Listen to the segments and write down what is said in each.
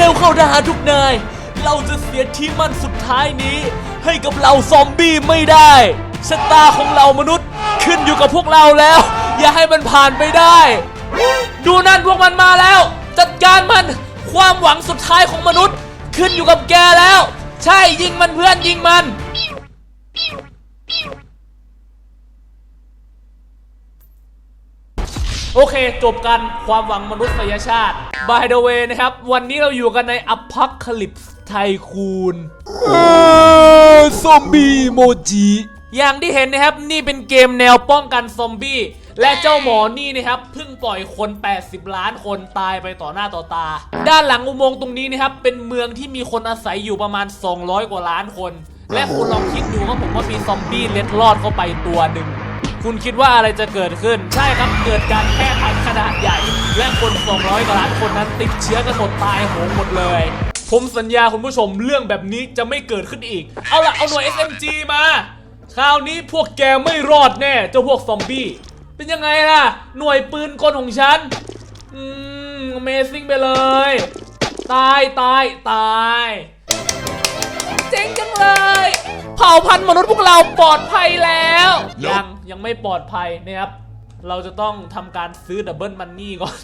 เร็วเข้าทหารทุกนาย เราจะเสียที่มั่นสุดท้ายนี้ ให้กับเราซอมบี้ไม่ได้ชะตาของเรามนุษย์ขึ้นอยู่กับพวกเราแล้ว อย่าให้มันผ่านไปได้ ดูนั่นพวกมันมาแล้ว จัดการมันความหวังสุดท้ายของมนุษย์ ขึ้นอยู่กับแกแล้ว ใช่ยิงมันเพื่อนยิงมัน โอเค จบกันความหวังมนุษยชาติ by the way นะครับ วันนี้เราอยู่กันใน Apocalypse Tycoon ซอมบี้โมจิอย่างที่เห็นนะครับนี่เป็นเกมแนวป้องกันซอมบี้ และเจ้าหมอนี่นะครับเพิ่งปล่อยคน 80 ล้านคนตายไปต่อหน้าต่อตา ด้านหลังอุโมงค์ตรงนี้นะครับเป็นเมืองที่มีคนอาศัยอยู่ประมาณ 200 กว่าล้านคน และคุณลองคิดดูครับผมว่ามีซอมบี้เล็ดลอดเข้าไปตัวหนึ่ง คุณคิดว่าอะไรจะเกิดขึ้น ใช่ครับเกิดการแพร่พันธุ์ขนาดใหญ่ และคน 200กว่าล้านคนนั้นติดเชื้อกันหมดตายโหงหมดเลย ผมสัญญาคุณผู้ชมเรื่องแบบนี้จะไม่เกิดขึ้นอีก เอาล่ะเอาหน่วย SMG มา คราวนี้พวกแกไม่รอดแน่เจ้าพวกซอมบี้ เป็นยังไงล่ะ หน่วยปืนกลของฉัน อืม Amazing ไปเลย ตายตายตาย เจ๋งจังเลย ผ่าพันธุ์มนุษย์พวกเราปลอดภัยแล้ว ยังยังไม่ปลอดภัยนะครับ เราจะต้องทำการซื้อดับเบิลมันนี่ก่อน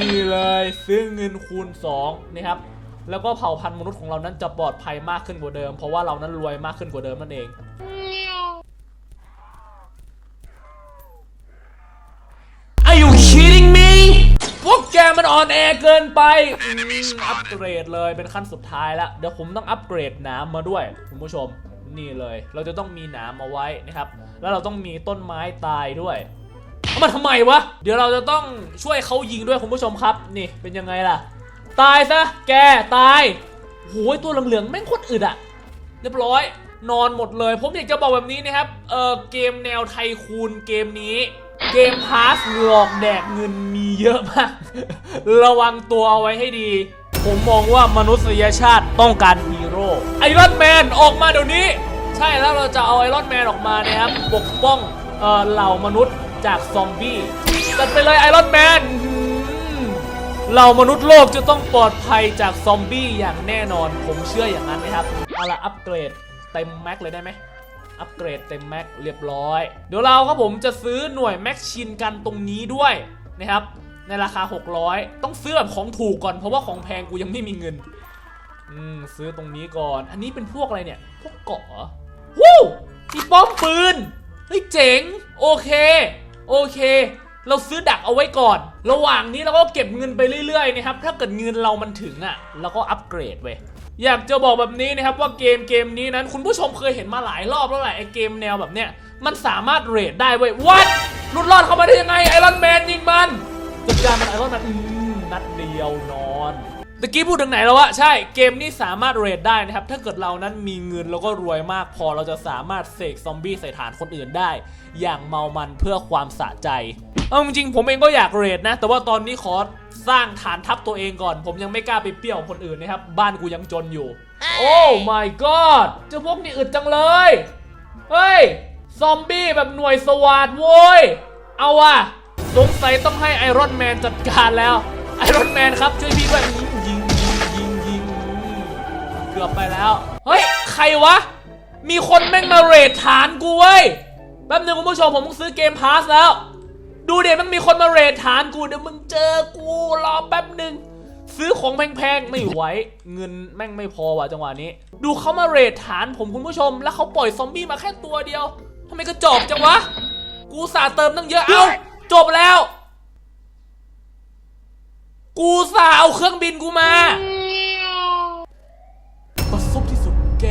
นี่เลยซื้อเงินคูณ2นะครับ แล้วก็เผ่าพันธุ์มนุษย์ของเรานั้นจะปลอดภัยมากขึ้นกว่าเดิม เพราะว่าเรานั้นรวยมากขึ้นกว่าเดิมนั่นเอง พวกแกมันอ่อนแอเกินไปอืมอัปเกรดเลยเป็นขั้นสุดท้ายแล้วเดี๋ยวผมต้องอัปเกรดหน้ำมาด้วยคุณผู้ชมนี่เลย เราจะต้องมีหน้ำเอาไว้นะครับ แล้วเราต้องมีต้นไม้ตายด้วยเอามาทำไมวะ เดี๋ยวเราจะต้องช่วยเขายิงด้วยคุณผู้ชมครับ นี่เป็นยังไงล่ะ ตายซะ แกตายโหยตัวเหลืองๆแม่งโคตรอึดอะเรียบร้อย นอนหมดเลย ผมอยากจะบอกแบบนี้นะครับ เออเกมแนวไทคูนเกมนี้ เกมพาสหลอกแดกเงินมีเยอะมาก ระวังตัวเอาไว้ให้ดี ผมมองว่ามนุษยชาติต้องการฮีโร่ไอรอนแมนออกมาเดี๋ยวนี้ ใช่แล้วเราจะเอาไอรอนแมนออกมานะครับ ปกป้องเอ่อเหล่ามนุษย์จากซอมบี้จัดไปเลยไอรอนแมนเหล่ามนุษย์โลกจะต้องปลอดภัยจากซอมบี้อย่างแน่นอน ผมเชื่ออย่างนั้นนะครับ เอาละอัปเกรดเต็มแม็กเลยได้ไหม อัปเกรดเต็มแม็กเรียบร้อย เดี๋ยวเราครับผมจะซื้อหน่วยแม็กชินกันตรงนี้ด้วยนะครับในราคา 600 ต้องซื้อแบบของถูกก่อนเพราะว่าของแพงกูยังไม่มีเงิน อืมซื้อตรงนี้ก่อน อันนี้เป็นพวกอะไรเนี่ย พวกเกาะวู้มีป้อมปืน เฮ้ยเจ๋ง โอเค โอเค เราซื้อดักเอาไว้ก่อน ระหว่างนี้เราก็เก็บเงินไปเรื่อยๆนะครับ ถ้าเกิดเงินเรามันถึงอะเราก็อัปเกรดเว้ย อยากจะบอกแบบนี้นะครับว่าเกมเกมนี้นั้นคุณผู้ชมเคยเห็นมาหลายรอบแล้วแหละไอเกมแนวแบบเนี้ยมันสามารถเรทได้เว้ยวัดหลุดรอดเข้ามาได้ยังไงไอรอนแมนยิงมันจัดการมันไอรอนแมนอืมนัดเดียวนอนตะกี้พูดถึงไหนแล้ววะใช่เกมนี้สามารถเรทได้นะครับ ถ้าเกิดเรานั้นมีเงินแล้วก็รวยมากพอเราจะสามารถเสกซอมบี้ใส่ฐานคนอื่นได้ อย่างเมามันเพื่อความสะใจ เอาจริงๆผมเองก็อยากเรทนะ แต่ว่าตอนนี้ขอสร้างฐานทัพตัวเองก่อน ผมยังไม่กล้าไปเปรี้ยวคนอื่นนะครับ บ้านกูยังจนอยู่ โอ้ my god เจ้าพวกนี้อึดจังเลย เฮ้ย ซอมบี้แบบหน่วยสวาดโว้ย เอาว่ะสงสัยต้องให้ไอรอนแมนจัดการแล้วไอรอนแมนครับ ช่วยพี่ด้วยยิงยิงยิงยิงเกือบไปแล้ว เฮ้ย ใครวะ มีคนแม่งมาเรทฐานกูเว้ยแป๊บนึงคุณผู้ชมผมต้องซื้อเกมพาสแล้ว ดูเดี๋ยวมันมีคนมาเรทฐานกูเดี๋ยวมึงเจอกูรอแป๊บหนึ่งซื้อของแพงๆไม่ไหวเงินแม่งไม่พอว่ะจังหวะนี้ ดูเขามาเรทฐานผมคุณผู้ชม แล้วเขาปล่อยซอมบี้มาแค่ตัวเดียวทำไมกระจอกจังวะ กูสาเติมตั้งเยอะเอ้าจบแล้ว กูสาเอาเครื่องบินกูมาประสบที่สุดแก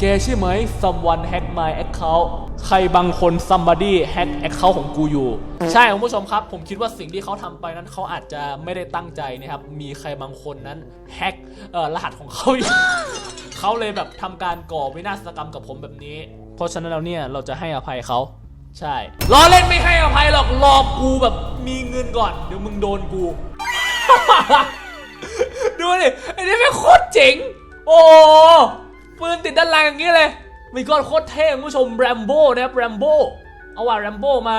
แกใช่ไหม someone hack my account ใครบางคน somebody hack account ของกูอยู่ ใช่คุณผู้ชมครับ ผมคิดว่าสิ่งที่เขาทำไปนั้นเขาอาจจะไม่ได้ตั้งใจนะครับ มีใครบางคนนั้นแฮ็กเอ่อรหัสของเขาอยู่เขาเลยแบบทำการก่อวินาศกรรมกับผมแบบนี้ เพราะฉะนั้นแล้วเนี่ยเราจะให้อภัยเขาใช่ล้อเล่นไม่ให้อภัยหรอกรอกูแบบมีเงินก่อนเดี๋ยวมึงโดนกูดูดิไอ้นี่เป็นโคตรเจ๋ง โอ้ปืนติดด้านหลังอย่างนี้เลย มีก้อนโคตรเท่คุณผู้ชมแรมโบ้นะครับแรมโบ้เอาว่าแรมโบ้มา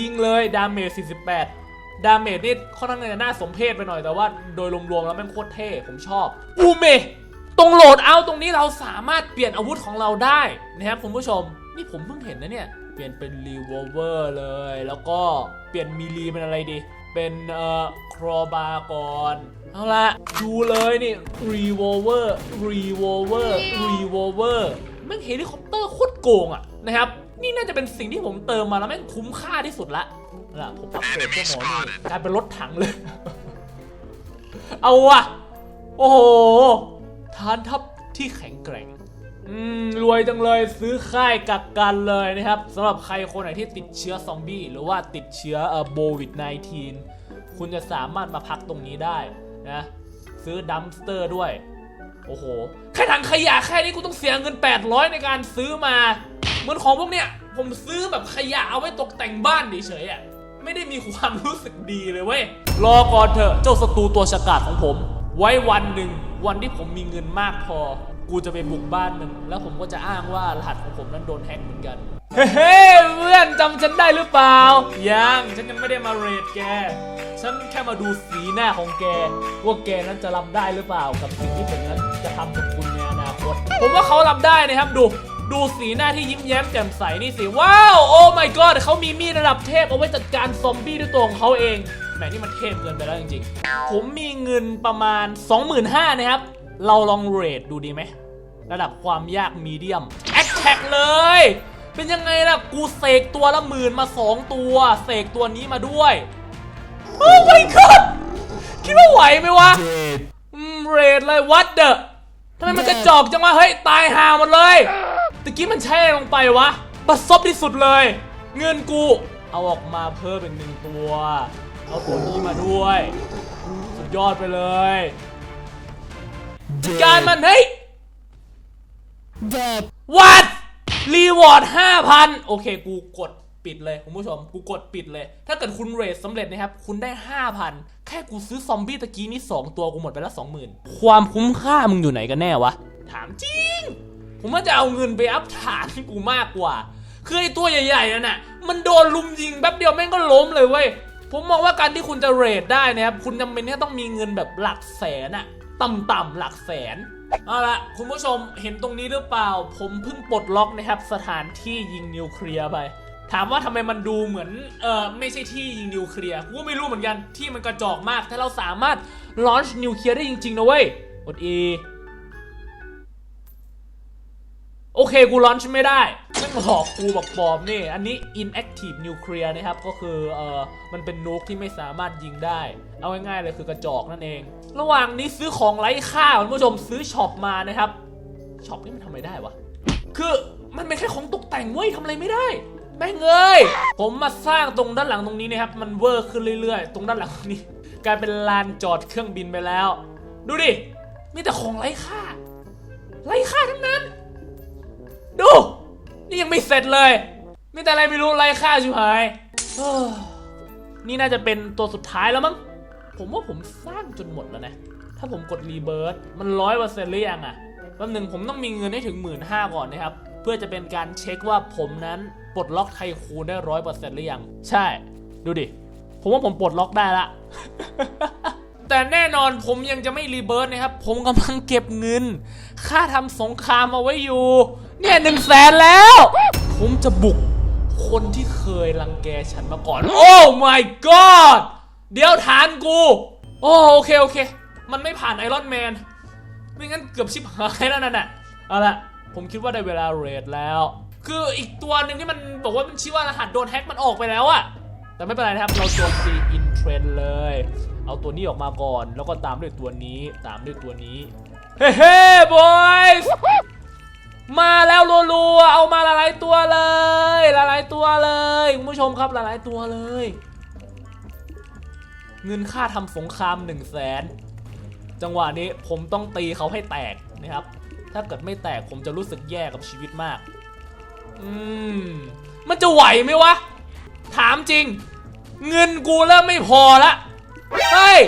ยิงเลยดาเมจ48 ดาเมจนี่ค่อนข้างจะน่าสมเพชไปหน่อยแต่ว่าโดยรวมๆแล้วแม่งโคตรเท่ผมชอบอูเมตรงโหลดเอาตรงนี้เราสามารถเปลี่ยนอาวุธของเราได้นะครับคุณผู้ชม นี่ผมเพิ่งเห็นนะเนี่ยเปลี่ยนเป็นรีวอเวอร์เลย แล้วก็เปลี่ยนมีลีเป็นอะไรดี เป็นเอ่อครอบาก่อนเอาละดูเลยนี่รีวอเวอร์รีวอเวอร์รีวอเวอร์ แม่งเฮลิคอปเตอร์โคตรโกงอะนะครับ นี่น่าจะเป็นสิ่งที่ผมเติมมาแล้วแม่งคุ้มค่าที่สุดละนั่นแหละผมอัปเกรดเจ้าหมอนี่กลายเป็นรถถังเลย เอาว่ะ โอ้โหฐานทัพที่แข็งแกร่งอืมรวยจังเลยซื้อค่ายกักกันเลยนะครับสำหรับใครคนไหนที่ติดเชื้อซอมบี้ หรือว่าติดเชื้อเอ่อโควิด -19 คุณจะสามารถมาพักตรงนี้ได้นะ ซื้อดัมสเตอร์ด้วย โอ้โห แค่ถังขยะแค่นี้กูต้องเสียเงิน 800 ในการซื้อมา เหมือนของพวกเนี้ย ผมซื้อแบบขยะเอาไว้ตกแต่งบ้านเฉยๆอะ ไม่ได้มีความรู้สึกดีเลยเว้ย รอก่อนเถอะเจ้าศัตรูตัวฉกาจของผม ไว้วันหนึ่ง วันที่ผมมีเงินมากพอ กูจะไปบุกบ้านมัน แล้วผมก็จะอ้างว่ารหัสของผมนั้นโดนแฮ็กเหมือนกัน เฮ้เพื่อนจำฉันได้หรือเปล่า ยัง ฉันยังไม่ได้มาเรทแกฉันแค่มาดูสีหน้าของแก ว่าแกนั้นจะรับได้หรือเปล่ากับสิ่งที่ผมนั้น จะทำกับคุณในอนาคต ผมว่าเขารับได้นะครับดูดูสีหน้าที่ยิ้มแย้มแจ่มใสนี่สิ ว้าว โอ้ my god เขามีมีดระดับเทพเอาไว้จัดการซอมบี้ด้วยตัวของเขาเองแหมนี่มันเทพเกินไปแล้วจริงๆ ผมมีเงินประมาณ 25,000นะครับ เราลองเรทดูดีไหม ระดับความยากมีเดียมแอคแท็กเลย เป็นยังไงล่ะ กูเสกตัวละหมื่นมา 2 ตัว เสกตัวนี้มาด้วย โอ้ my god คิดว่าไหวไหมวะเรทเลยวัดเดอะ ทำไมมันกระจอกจังวะเฮ้ยตายห่าหมดเลยตะกี้มันแช่ลงไปวะบัดซบที่สุดเลย เงินกู เอาออกมาเพิ่มเป็นหนึ่งตัว เอาตัวนี้มาด้วย สุดยอดไปเลยจัดการมันเฮ้ยวัดรีวอร์ด5,000โอเคกูกด ปิดเลยคุณผู้ชมกูกดปิดเลย ถ้าเกิดคุณเรทสำเร็จนะครับ คุณได้ 5,000 แค่กูซื้อซอมบี้ตะกี้นี่2 ตัวกูหมดไปแล้ว20,000 ความคุ้มค่ามึงอยู่ไหนกันแน่วะ ถามจริง ผมว่าจะเอาเงินไปอัพฐานกูมากกว่า คือไอตัวใหญ่ๆนั่นน่ะมันโดนลุมยิงแป๊บเดียวแม่งก็ล้มเลยเว้ยผมมองว่าการที่คุณจะเรทได้นะครับคุณจำเป็นที่จะต้องมีเงินแบบหลักแสนอะต่ำๆหลักแสนเอาละคุณผู้ชมเห็นตรงนี้หรือเปล่า ผมเพิ่งปลดล็อกนะครับ สถานที่ยิงนิวเคลียร์ไป ถามว่าทำไมมันดูเหมือนเออไม่ใช่ที่ยิงนิวเคลียร์กูก็ไม่รู้เหมือนกันที่มันกระจอกมาก ถ้าเราสามารถลอนช์นิวเคลียร์ได้จริงๆนะเว้ยกด E โอเค กูลอนช์ไม่ได้ไม่หลอกกูบอกปลอมนี่ อันนี้ inactive nuclear นะครับ ก็คือเออมันเป็นนูกที่ไม่สามารถยิงได้ เอาง่ายๆเลยคือกระจอกนั่นเอง ระหว่างนี้ซื้อของไร้ค่าคุณผู้ชมซื้อช็อปมานะครับช็อปนี่มันทำอะไรได้วะ คือมันเป็นแค่ของตกแต่งเว้ยทำอะไรไม่ได้ แม่งเอ้ยผมมาสร้างตรงด้านหลังตรงนี้นะครับ มันเวอร์ขึ้นเรื่อยๆ ตรงด้านหลังตรงนี้ กลายเป็นลานจอดเครื่องบินไปแล้ว ดูดิ มีแต่ของไร้ค่า ไร้ค่าทั้งนั้น ดู นี่ยังไม่เสร็จเลย มีแต่อะไรไม่รู้ไร้ค่าชิบหายนี่น่าจะเป็นตัวสุดท้ายแล้วมั้ง ผมว่าผมสร้างจนหมดแล้วนะ ถ้าผมกดรีเบิร์ตมันร้อยเปอร์เซ็นต์หรือยังอะแป๊บหนึ่งผมต้องมีเงินให้ถึงหมื่นห้าก่อนนะครับ เพื่อจะเป็นการเช็คว่าผมนั้น ปลดล็อกไทคูนได้ร้อยเปอร์เซ็นต์หรือยัง ใช่ ดูดิ ผมว่าผมปลดล็อกได้ละ แต่แน่นอนผมยังจะไม่รีเบิร์ตนะครับ ผมกำลังเก็บเงิน ค่าทำสงครามเอาไว้อยู่ เนี่ยหนึ่งแสนแล้ว ผมจะบุกคนที่เคยรังแกฉันมาก่อน โอ้ my god เดี๋ยวฐานกู โอ้โอเคโอเค มันไม่ผ่านไอรอนแมน ไม่งั้นเกือบชิบหายแล้วนั่นน่ะเอาละผมคิดว่าได้เวลาเรดแล้ว คืออีกตัวหนึ่งที่มันบอกว่ามันชื่อว่ารหัสโดนแฮ็กมันออกไปแล้วอะแต่ไม่เป็นไรนะครับ เราโจมตีอินเทรนเลย เอาตัวนี้ออกมาก่อน แล้วก็ตามด้วยตัวนี้ ตามด้วยตัวนี้ เฮ้เฮ้บอยส์มาแล้วรัวๆ เอามาละลายตัวเลยละลายตัวเลยคุณผู้ชมครับละลายตัวเลย เงินค่าทำสงคราม1นึ่งแสนจังหวะนี้ผมต้องตีเขาให้แตกนะครับ ถ้าเกิดไม่แตกผมจะรู้สึกแย่กับชีวิตมาก อืมมันจะไหวไหมวะ ถามจริง เงินกูเริ่มไม่พอละเฮ้ย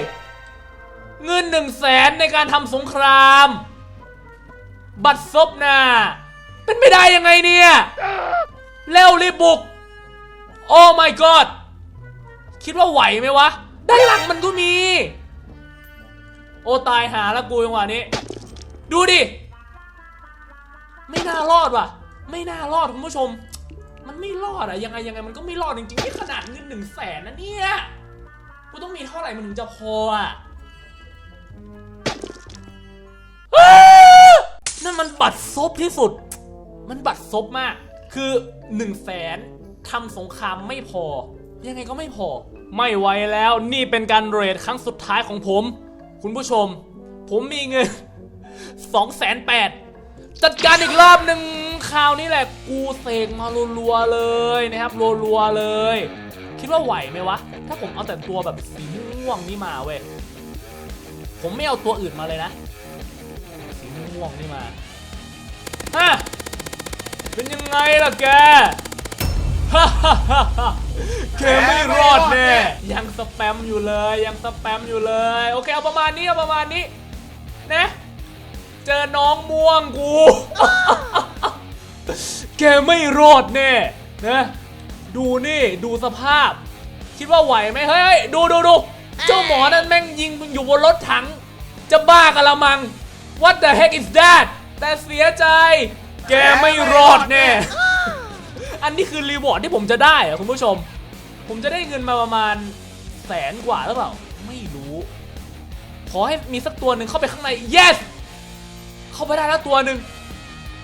เงินหนึ่งแสนในการทำสงคราม บัตรซบนาเป็นไม่ได้ยังไงเนี่ย เร็วรีบบุก โอ้ my god คิดว่าไหวไหมวะ ด้านหลังมันก็มี โอ้ ตายหาแล้วกูจังหวะนี้ ดูดิ ไม่น่ารอดว่ะ ไม่น่ารอดคุณผู้ชม มันไม่รอดอะยังไงยังไงมันก็ไม่รอดจริงๆนี่ขนาดเงินหนึ่งแสนนะเนี่ยกูต้องมีเท่าไหร่มันถึงจะพออะนั่นมันบัตรซบที่สุด มันบัตรซบมาก คือ1นึ่งแสนทำสงครามไม่พอ ยังไงก็ไม่พอ ไม่ไหวแล้วนี่เป็นการเรทครั้งสุดท้ายของผม คุณผู้ชม ผมมีเงิน2 8 0 0 0จัดการอีกรอบหนึ่ง คราวนี้แหละกูเสกมารัวๆเลยนะครับรัวๆเลย คิดว่าไหวไหมวะ ถ้าผมเอาแต่ตัวแบบสีม่วงนี่มาเว้ยผมไม่เอาตัวอื่นมาเลยนะ สีม่วงนี่มาฮะเป็นยังไงล่ะแกฮ่าฮ่าฮ่าฮ่าแกไม่รอดแน่ยังสแปมอยู่เลยยังสแปมอยู่เลย โอเคเอาประมาณนี้เอาประมาณนี้นะเจอน้องม่วงกู แกไม่รอดแน่นะดูนี่ดูสภาพ คิดว่าไหวไหมเฮ้ยดูดูดูเจ้าหมอนั่นแม่งยิงอยู่บนรถถัง จะบ้ากันละมัง What the heck is that แต่เสียใจ แกไม่รอดแน่อันนี้คือรีวอร์ดที่ผมจะได้อะคุณผู้ชม ผมจะได้เงินมาประมาณแสนกว่าหรือเปล่า ไม่รู้ ขอให้มีสักตัวหนึ่งเข้าไปข้างใน yes เข้าไปได้แล้วตัวหนึ่ง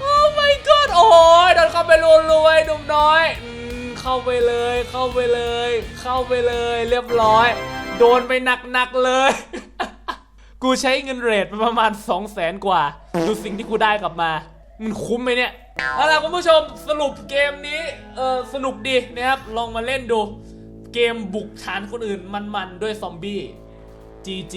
Oh my god โอ้ยโดนเข้าไปรวยๆหนุ่มน้อยอืมเข้าไปเลย เข้าไปเลย เข้าไปเลย เรียบร้อย โดนไปหนักๆเลย กูใช้เงินเรทไปประมาณ 2 0 0แสนกว่า ดูสิ่งที่กูได้กลับมา มันคุ้มไหมเนี่ยเอาล่ะคุณผู้ชมสรุปเกมนี้เออสนุกดีนะครับ ลองมาเล่นดู เกมบุกฐานคนอื่นมันๆ ด้วยซอมบี้ GG